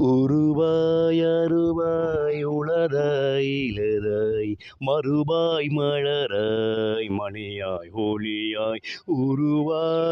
உருவாய் அருவாய் உளதாய் இலதாய் மறுபாய் மலராய் மணியாய் ஒளியாய் உருவாய்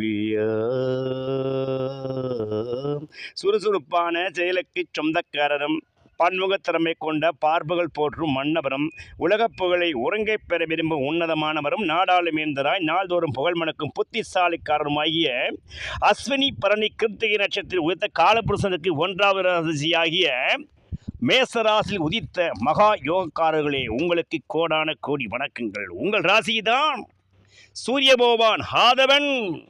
ஒளியா சுறுசுறுப்பான செயலுக்கு சொந்தக்காரரும் பன்முகத்திறமை கொண்ட பார்ப்புகள் போற்றும் மன்னவரும் உலகப் புகழை ஒருங்கை பெற விரும்பும் உன்னதமானவரும் நாடாளுமேந்தராய் நாள்தோறும் புகழ் மணக்கும் புத்திசாலிக்காரருமாகிய அஸ்வினி பரணி கிருத்திகை நட்சத்திரம் உதித்த காலபுருஷனுக்கு ஒன்றாவது ராசியாகிய மேசராசில் உதித்த மகா யோகக்காரர்களே உங்களுக்கு கோடான கோடி வணக்கங்கள். உங்கள் ராசிதான் சூரிய பகவான் ஆதவன்.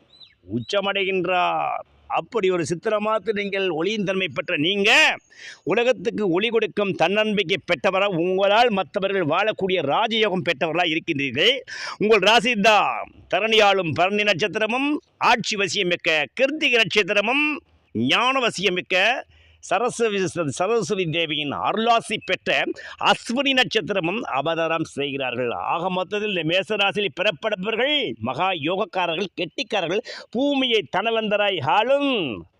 உச்சமடைகின்றார். அப்படி ஒரு சித்திரமாத்து நீங்கள் ஒளியின் தன்மை பெற்ற நீங்கள் உலகத்துக்கு ஒளி கொடுக்கும் தன்னம்பிக்கை பெற்றவராக உங்களால் மற்றவர்கள் வாழக்கூடிய ராஜயோகம் பெற்றவர்களாக இருக்கின்றீர்கள். உங்கள் ராசிதான் தரணியாளும் பரணி நட்சத்திரமும் ஆட்சி வசியமிக்க கிருத்திகை நட்சத்திரமும் ஞான வசியமிக்க சரஸ்வதி சரஸ்வதி தேவியின் அருளாசி பெற்ற அஸ்வினி நட்சத்திரமும் அவதாரம் செய்கிறார்கள். ஆக மொத்தத்தில் இந்த மேசராசியில் பிறப்படப்பவர்கள் மகா யோகக்காரர்கள் கெட்டிக்காரர்கள் பூமியை தனவந்தராய் ஆளும்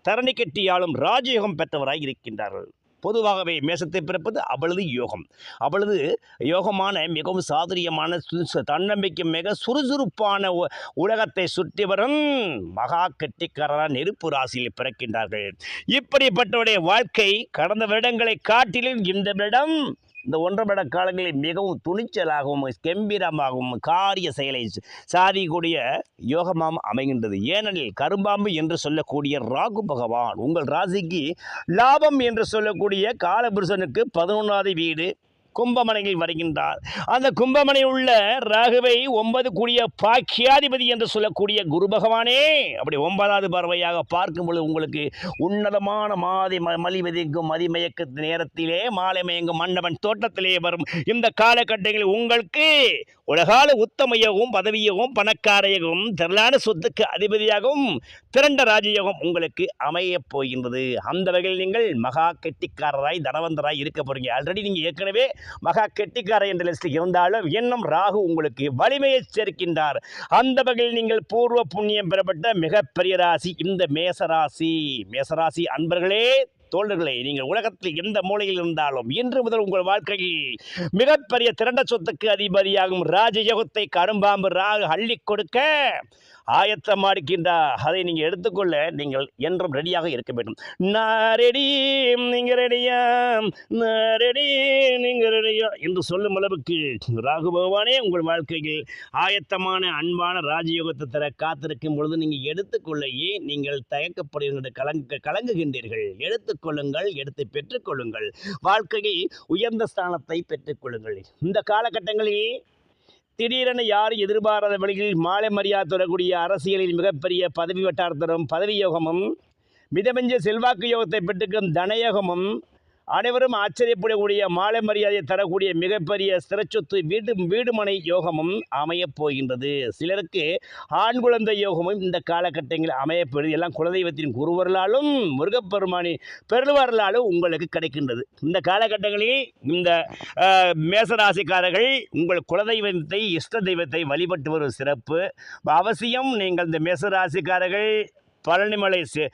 தரணி கெட்டி ஆளும் ராஜயோகம் பெற்றவராய் இருக்கின்றார்கள். பொதுவாகவே மேசத்தை பிறப்பது அவளது யோகம். அவளது யோகமான மிகவும் சாதுரியமான தன்னம்பிக்கை மிக சுறுசுறுப்பான உ- உலகத்தை சுற்றி வரும் மகா கெட்டிக்காரரான நெருப்பு ராசியில் பிறக்கின்றார்கள். இப்படிப்பட்டவருடைய வாழ்க்கை கடந்த வருடங்களை காட்டிலும் இந்த வருடம் இந்த ஒன்றபட காலங்களில் மிகவும் துணிச்சலாகவும் கம்பீரமாகவும் காரிய செயலை சாதிக்கூடிய யோகமாம் அமைகின்றது. ஏனெனில் கரும்பாம்பு என்று சொல்லக்கூடிய ராகு பகவான் உங்கள் ராசிக்கு லாபம் என்று சொல்லக்கூடிய காலபுருஷனுக்கு பதினொன்றாவது வீடு கும்பமனையில் வருகின்றார். அந்த கும்பமனை உள்ள ராகுவை ஒன்பது கூடிய பாக்கியாதிபதி என்று சொல்லக்கூடிய குரு பகவானே அப்படி ஒன்பதாவது பறவையாக பார்க்கும் பொழுது உங்களுக்கு உன்னதமான மாதி ம மலிவதிக்கும் மதிமயக்க நேரத்திலே மாலை மயங்கும் மன்னவன் தோட்டத்திலே வரும். இந்த காலகட்டங்களில் உங்களுக்கு உலகால உத்தமயோகம் பதவியோகம் பணக்காரயோகம் திரளான சொத்துக்கு அதிபதியாகவும் திரண்ட ராஜயோகம் உங்களுக்கு அமையப் போகின்றது. அந்த வகையில் நீங்கள் மகா கெட்டிக்காரராய் தனவந்தராய் இருக்க போறீங்க. ஆல்ரெடி நீங்கள் ஏற்கனவே மகா கெட்டிக்கார என்ற லிஸ்டில் இருந்தாலும் இன்னும் ராகு உங்களுக்கு வலிமையை சேர்க்கின்றார். அந்த வகையில் நீங்கள் பூர்வ புண்ணியம் பெறப்பட்ட மிகப்பெரிய ராசி இந்த மேசராசி மேசராசி அன்பர்களே தோழர்களே நீங்கள் உலகத்தில் எந்த மூலையில் இருந்தாலும் இன்று முதல் உங்கள் வாழ்க்கையில் மிகப்பெரிய திரண்ட சொத்துக்கு அதிபதியாகும் ராஜயோகத்தை கரும்பாம்பு ராகு அள்ளி கொடுக்க ஆயத்தமாடுகின்றார் அதை நீங்கள் எடுத்துக்கொள்ள நீங்கள் என்றும் ரெடியாக இருக்க வேண்டும். நான் ரெடி நீங்கள் ரெடியா நான் ரெடி நீங்கள் ரெடியா என்று சொல்லும் அளவுக்கு ராகு பகவானே உங்கள் வாழ்க்கையில் ஆயத்தமான அன்பான ராஜயோகத்தை தர காத்திருக்கும் பொழுது நீங்கள் எடுத்துக்கொள்ள ஏன் நீங்கள் தயக்கப்படுகின்ற கலங்க கலங்குகின்றீர்கள். எடுத்துக்கொள்ளுங்கள் எடுத்து பெற்றுக்கொள்ளுங்கள். வாழ்க்கையை உயர்ந்த ஸ்தானத்தை பெற்றுக்கொள்ளுங்கள். இந்த காலகட்டங்களில் திடீரென யாரும் எதிர்பாராத வழியில் மாலை மரியாதை தொடரக்கூடிய அரசியலில் மிகப்பெரிய பதவி வட்டாரத்தரும் பதவி யோகமும் மிதமிஞ்ச செல்வாக்கு யோகத்தை பெற்றுக்கும் தனயோகமும் அனைவரும் ஆச்சரியப்படக்கூடிய மாலை மரியாதையை தரக்கூடிய மிகப்பெரிய சிறச்சொத்து வீடு வீடுமனை யோகமும் அமையப் போகின்றது. சிலருக்கு ஆண் குழந்தை யோகமும் இந்த காலகட்டங்களில் அமையப்படுது எல்லாம் குலதெய்வத்தின் குருவர்களாலும் முருகப்பெருமானி பெருவாரலாலும் உங்களுக்கு கிடைக்கின்றது. இந்த காலகட்டங்களில் இந்த மேசராசிக்காரர்கள் உங்கள் குலதெய்வத்தை இஷ்ட தெய்வத்தை வழிபட்டு வரும் சிறப்பு. அவசியம் நீங்கள் இந்த மேசராசிக்காரர்கள் பழனிமலை செ-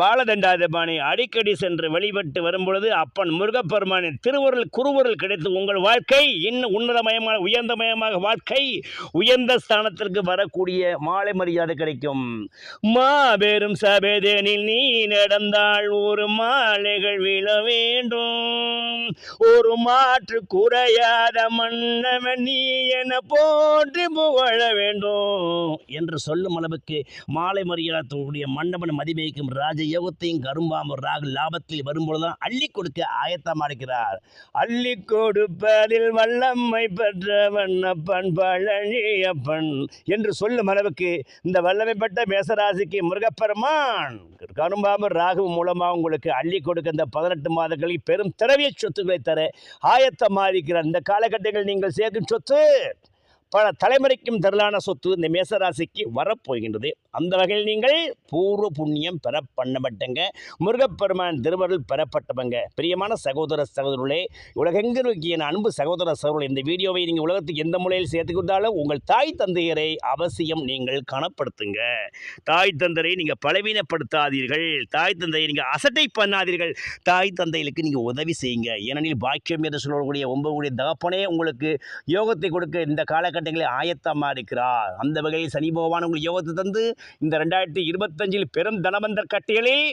பாலதண்டாதிபாணி அடிக்கடி சென்று வழிபட்டு வரும்பொழுது அப்பன் முருகப்பெருமானின் திருவுருள் குருவுருள் கிடைத்து உங்கள் வாழ்க்கை இன்னும் உன்னதமயமான உயர்ந்தமயமாக வாழ்க்கை உயர்ந்த ஸ்தானத்திற்கு வரக்கூடிய மாலை மரியாதை கிடைக்கும். மாபெரும் சபேதேனில் நீ நடந்தால் ஒரு மாலைகள் விழ வேண்டும். ஒரு மாற்று குறையாத மன்னவன் நீ என போற்றி புகழ வேண்டும். என்று சொல்லும் அளவுக்கு மாலை மரியாதையுடைய மன்னவன் மதிமேய்க்கும் ராஜ யோகத்தையும் கரும்பாம ராகு லாபத்தில் வரும்பொழுதுதான் அள்ளி கொடுக்க ஆயத்தமாக இருக்கிறார். அள்ளி கொடுப்பதில் வல்லம்மை பெற்றவன் அப்பன் பழனியப்பன் என்று சொல்லும் அளவுக்கு இந்த வல்லமை பெற்ற மேசராசிக்கு முருகப்பெருமான் கரும்பாம ராகு மூலமாக உங்களுக்கு அள்ளி கொடுக்க இந்த பதினெட்டு மாதங்களில் பெரும் திரவிய சொத்துக்களை தர ஆயத்தமாக இருக்கிறார். இந்த காலகட்டங்களில் நீங்கள் சேர்க்கும் சொத்து பல தலைமுறைக்கும் திரளான சொத்து இந்த மேசராசிக்கு வரப்போகின்றது. அந்த வகையில் நீங்கள் பூர்வ புண்ணியம் பெற பண்ணப்பட்டங்க. முருகப்பெருமான் திருவருள் பெறப்பட்டவங்க. பிரியமான சகோதர சகோதரர்களே உலகெங்கிற அன்பு சகோதர சகோதரர்களே இந்த வீடியோவை நீங்கள் உலகத்துக்கு எந்த மூலையில் சேர்த்துக்கொண்டாலும் உங்கள் தாய் தந்தையரை அவசியம் நீங்கள் கனப்படுத்துங்க. தாய் தந்தையை நீங்கள் பலவீனப்படுத்தாதீர்கள். தாய் தந்தையை நீங்கள் அசட்டை பண்ணாதீர்கள். தாய் தந்தைகளுக்கு நீங்கள் உதவி செய்யுங்க. ஏனெனில் பாக்கியம் என்று சொல்லக்கூடிய ஒன்பதுடைய தகப்பனே உங்களுக்கு யோகத்தை கொடுக்க இந்த காலகட்டங்களில் ஆயத்தமாக இருக்கிறார். அந்த வகையில் சனி பகவான் உங்களுக்கு யோகத்தை தந்து இந்த ரெண்டாயிரத்தி இருபத்தஞ்சில் பெரும் தனவந்தர் கட்டியலில்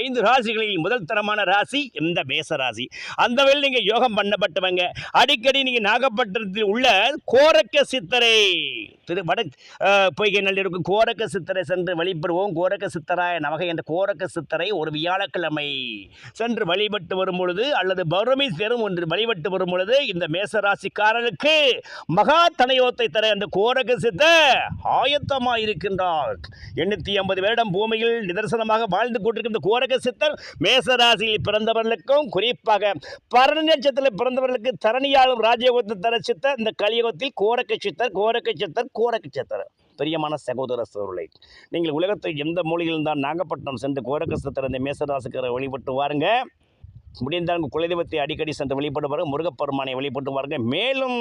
ஐந்து ராசிகளில் முதல் தரமான ராசி இந்த மேச ராசி. அந்த வகையில் நீங்கள் யோகம் பண்ணப்பட்டவங்க. அடிக்கடி நீங்கள் நாகப்பட்டினத்தில் உள்ள கோரக்க சித்தரை திரு வட பொய்கை நள்ளிருக்கு கோரக்க சித்தரை சென்று வழிபடுவோம். கோரக்க சித்தராய நமக என்ற கோரக்க சித்தரை ஒரு வியாழக்கிழமை சென்று வழிபட்டு வரும் பொழுது அல்லது பௌர்ணமி சேரும் ஒன்று வழிபட்டு வரும் பொழுது இந்த மேசராசிக்காரனுக்கு மகா தனையோத்தை தர அந்த கோரக சித்த ஆயத்தமாக இருக்கின்றார் எண்ணூற்றி ஐம்பது வருடம் பூமியில் நிதர்சனமாக வாழ்ந்து கொண்டிருக்கிற இந்த கோரக சித்தர் மேசராசியில் பிறந்தவர்களுக்கும் குறிப்பாக பரணி நட்சத்திரத்தில் பிறந்தவர்களுக்கு தரணியாளும் ராஜயோகத்தை தர சித்தர் இந்த கலியுகத்தில் கோரக்க சித்தர் கோரக்க சித்தர் கோரக்க சித்தர். பிரியமான சகோதர சோர்களை நீங்கள் உலகத்தை எந்த மூலையில் தான் நாகப்பட்டினம் சென்று கோரக்க சித்தர் இந்த மேசராசுக்கரை வழிபட்டு வாருங்க. முடிந்தால் உங்கள் குலதெய்வத்தை அடிக்கடி சென்று வழிபட்டு வாருங்க முருகப்பெருமானை வழிபட்டு வாருங்க மேலும்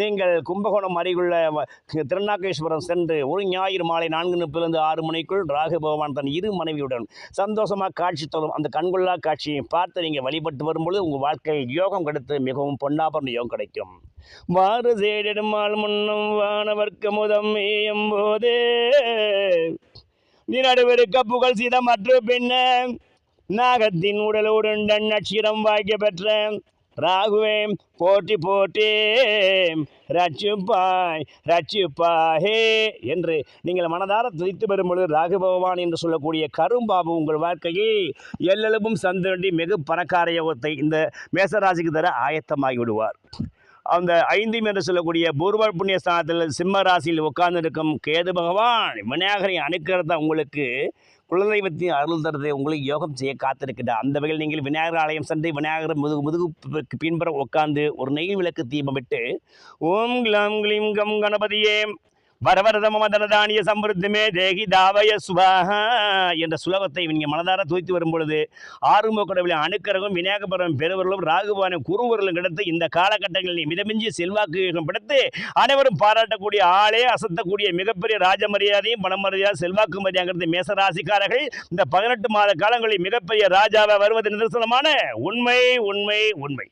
நீங்கள் கும்பகோணம் அருகிலுள்ள திருநாகேஸ்வரம் சென்று ஒரு ஞாயிறு மாலை நான்கு முப்பிலிருந்து ஆறு மணிக்குள் ராகு பகவான் தன் இரு மனைவியுடன் சந்தோஷமாக காட்சி தரும். அந்த கண்கொள்ளா காட்சியை பார்த்து நீங்கள் வழிபட்டு வரும்பொழுது உங்கள் வாழ்க்கையில் யோகம் கிடைத்து மிகவும் பொன்னாபரண யோகம் கிடைக்கும். வாறு சேடிடுமால் முன்னும் வானவர்க்க முதம் மேயும் போதே. நீ நடுவருக்க புகழ் சீதமற்று பின்ன நாகத்தின் உடலோடு நட்சிரம் வாய்க்க பெற்ற ராகுவே போட்டி போட்டே ரட்சிப்பாய் ரட்சிப்பாஹே என்று நீங்கள் மனதார துதித்து பெறும் பொழுது ராகு பகவான் என்று சொல்லக்கூடிய கரும்பாபு உங்கள் வாழ்க்கையில் எல்லளவும் சந்திரண்டி மிகு பணக்கார யோகத்தை இந்த மேசராசிக்கு தர ஆயத்தமாகி விடுவார். அந்த ஐந்தும் என்று சொல்லக்கூடிய பூர்வ புண்ணிய ஸ்தானத்தில் சிம்ம ராசியில் உட்கார்ந்திருக்கும் கேது பகவான் விநாயகரை அணுக்கிறத உங்களுக்கு குலதெய்வத்தின் அருள் தருதை உங்களுக்கு யோகம் செய்ய காத்திருக்கிறார். அந்த வகையில் நீங்கள் விநாயகர் ஆலயம் சென்று விநாயகர் முதுகு முதுகு பின்புறம் உட்கார்ந்து ஒரு நெய் விளக்கு தீபம் விட்டு ஓம் கிளாம் கிளீம் கம் கணபதியே வரவரதம மதனதானிய சம்பிருத்திமே தேகி தாவய சுவாஹா என்ற சுலகத்தை நீங்கள் மனதார தூய்த்து வரும் பொழுது ஆறுமுக கடவுளை அணுக்கரகம் விநாயகபுரம் பெருவர்களும் ராகுபானும் குருவர்களும் கிடத்து இந்த காலகட்டங்களில் மிதமிஞ்சி செல்வாக்கு யோகம் படுத்து அனைவரும் பாராட்டக்கூடிய ஆளே அசத்தக்கூடிய மிகப்பெரிய ராஜ மரியாதையும் பண மரியாதை செல்வாக்கு மரியாதைங்கிறது மேசராசிக்காரர்கள் இந்த பதினெட்டு மாத காலங்களில் மிகப்பெரிய ராஜாவை வருவது நிதர்சனமான உண்மை உண்மை உண்மை.